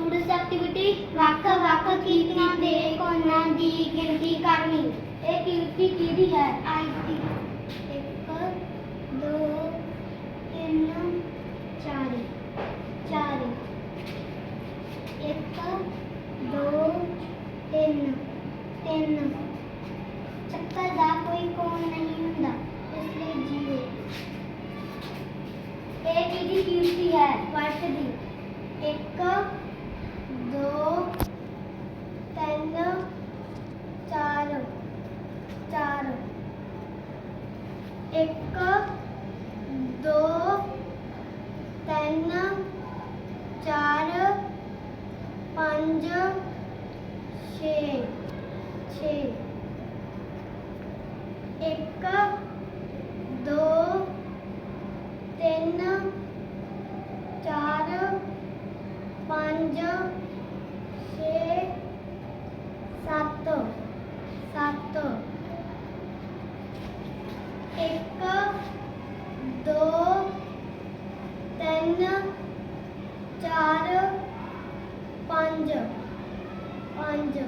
Today's activity Waka Waka Kirti Deko Nandi Ginti Karni एक युवती कीड़ी है आई एक, दो, तीन, चार। चार। एक, दो, तीन। तीन। चक्कर दा कोई कौन नहीं होंगे इसलिए जीवे एक ईडी कीड़ी है, वर्ष दी ਚਾਰ ਚਾਰ। ਇੱਕ ਦੋ ਤਿੰਨ ਚਾਰ ਪੰਜ ਛੇ। ਛੇ। ਇੱਕ ਤਿੰਨ ਚਾਰ ਪੰਜ। ਪੰਜ।